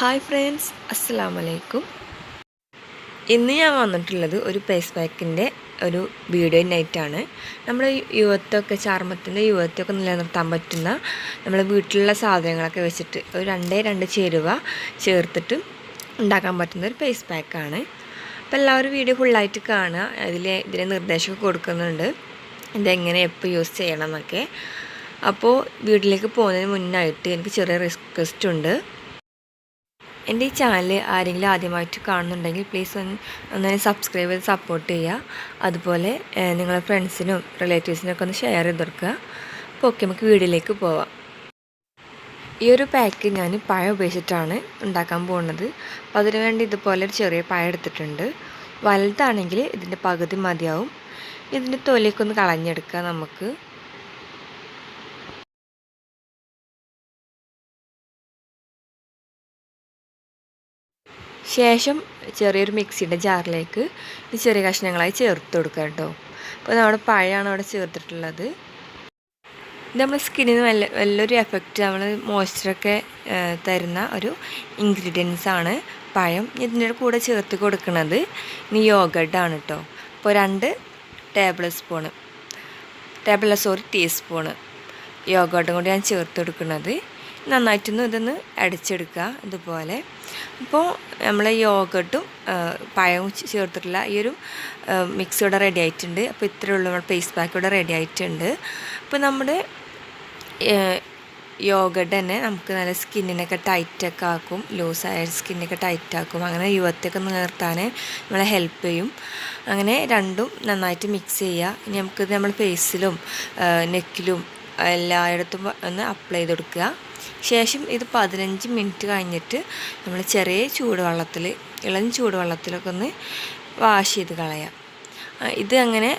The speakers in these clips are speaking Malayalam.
ഹായ് ഫ്രണ്ട്സ് അസ്സാം ഇന്ന് ഞാൻ വന്നിട്ടുള്ളത് ഒരു ഫേസ് പാക്കിന്റെ ഒരു വീഡിയോ നൈറ്റാണ് നമ്മൾ യുവത്തൊക്കെ ചർമ്മത്തിന്റെ യുവത്തൊക്കെ നിലനിർത്താൻ പറ്റുന്ന നമ്മളെ വീട്ടിലുള്ള സാധനങ്ങളൊക്കെ വെച്ചിട്ട് ഒരു രണ്ടേ രണ്ട് ചേരുവ ചേർത്തിട്ട് ഉണ്ടാക്കാൻ പറ്റുന്ന ഒരു ഫേസ് പാക്കാണ് അപ്പോൾ എല്ലാവരും വീഡിയോ ഫുള്ളായിട്ട് കാണുക. അതിൽ ഇതിന് നിർദ്ദേശമൊക്കെ കൊടുക്കുന്നുണ്ട്. ഇതെങ്ങനെ എപ്പോൾ യൂസ് ചെയ്യണം എന്നൊക്കെ. അപ്പോൾ വീട്ടിലേക്ക് പോകുന്നതിന് മുന്നായിട്ട് എനിക്ക് ചെറിയ റിക്വസ്റ്റ് ഉണ്ട്. എന്റെ ഈ ചാനൽ ആരെങ്കിലും ആദ്യമായിട്ട് കാണുന്നുണ്ടെങ്കിൽ പ്ലീസ് ഒന്ന് ഒന്നിനെ സബ്സ്ക്രൈബ് ചെയ്ത് സപ്പോർട്ട് ചെയ്യുക. അതുപോലെ നിങ്ങളെ ഫ്രണ്ട്സിനും റിലേറ്റീവ്സിനൊക്കെ ഒന്ന് ഷെയർ ചെയ്ത് കൊടുക്കുക. അപ്പോൾ ഓക്കെ നമുക്ക് വീഡിയോയിലേക്ക് പോവാം. ഈ ഒരു പാക്ക് ഞാൻ പഴ ഉപയോഗിച്ചിട്ടാണ് ഉണ്ടാക്കാൻ പോകുന്നത്. അപ്പോൾ അതിനു വേണ്ടി ഇതുപോലെ ഒരു ചെറിയ പായ എടുത്തിട്ടുണ്ട്. വലുതാണെങ്കിൽ ഇതിന്റെ പകുതി മതിയാവും. ഇതിന്റെ തൊലിയൊക്കെ ഒന്ന് കളഞ്ഞെടുക്കുക നമുക്ക്. ശേഷം ചെറിയൊരു മിക്സിയുടെ ജാറിലേക്ക് ഈ ചെറിയ കഷ്ണങ്ങളായി ചേർത്ത് കൊടുക്കുക കേട്ടോ. അപ്പോൾ നമ്മുടെ പഴമാണ് അവിടെ ചേർത്തിട്ടുള്ളത്. ഇത് നമ്മുടെ സ്കിന്നിന് നല്ല വലിയൊരു എഫക്റ്റ് നമ്മൾ മോയ്സ്ചറൊക്കെ തരുന്ന ഒരു ഇൻഗ്രീഡിയൻസ് ആണ് പഴം. ഇതിന്റെ കൂടെ ചേർത്ത് കൊടുക്കുന്നത് ഇനി യോഗഡാണ് കേട്ടോ. അപ്പോൾ രണ്ട് table spoon table sorry teaspoon യോഗട്ടും കൂടി ഞാൻ ചേർത്ത് കൊടുക്കുന്നത്. നന്നായിട്ടൊന്ന് ഇതൊന്ന് അടിച്ചെടുക്കുക ഇതുപോലെ. അപ്പോൾ നമ്മൾ യോഗട്ടും പഴവും ചേർത്തിട്ടുള്ള ഈ ഒരു മിക്സ് ഇവിടെ റെഡി ആയിട്ടുണ്ട്. അപ്പോൾ ഇത്രയേ ഉള്ളൂ നമ്മുടെ ഫേസ് പാക്ക് ഇവിടെ റെഡി ആയിട്ടുണ്ട്. അപ്പോൾ നമ്മുടെ യോഗട്ട് തന്നെ നമുക്ക് നല്ല സ്കിന്നിനൊക്കെ ടൈറ്റൊക്കെ ആക്കും. ലൂസായ സ്കിന്നൊക്കെ ടൈറ്റാക്കും അങ്ങനെ യുവത്തൊക്കെ നിർത്താൻ നമ്മളെ ഹെൽപ്പ് ചെയ്യും. അങ്ങനെ രണ്ടും നന്നായിട്ട് മിക്സ് ചെയ്യുക. ഇനി നമുക്ക് നമ്മൾ ഫേസിലും നെക്കിലും എല്ലായിടത്തും ഒന്ന് അപ്ലൈ ചെയ്ത് കൊടുക്കുക ശേഷം ഇത് പതിനഞ്ച് മിനിറ്റ് കഴിഞ്ഞിട്ട് നമ്മൾ ചെറിയ ചൂടുവെള്ളത്തിൽ ഇളം ചൂടുവെള്ളത്തിലൊക്കെ ഒന്ന് വാഷ് ചെയ്ത് കളയാം. ഇത് അങ്ങനെ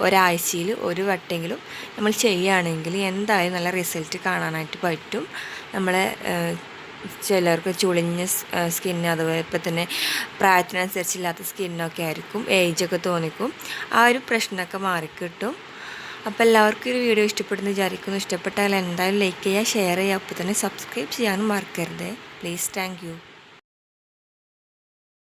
ഒരാഴ്ചയിൽ ഒരു വട്ടെങ്കിലും നമ്മൾ ചെയ്യുകയാണെങ്കിൽ എന്തായാലും നല്ല റിസൾട്ട് കാണാനായിട്ട് പറ്റും. നമ്മളെ ചിലർക്ക് ചുളിഞ്ഞ സ്കിന്ന് അതുപോലെ തന്നെ പ്രായത്തിനനുസരിച്ചില്ലാത്ത സ്കിന്നൊക്കെ ആയിരിക്കും ഏജൊക്കെ തോന്നിക്കും. ആ ഒരു പ്രശ്നമൊക്കെ മാറിക്കിട്ടും. അപ്പോൾ എല്ലാവർക്കും ഒരു വീഡിയോ ഇഷ്ടപ്പെടുന്നു വിചാരിക്കുന്നു. ഇഷ്ടപ്പെട്ടാൽ എന്തായാലും ലൈക്ക് ചെയ്യുക ഷെയർ ചെയ്യുക. അപ്പോൾ തന്നെ സബ്സ്ക്രൈബ് ചെയ്യാനും മറക്കരുത്. Please thank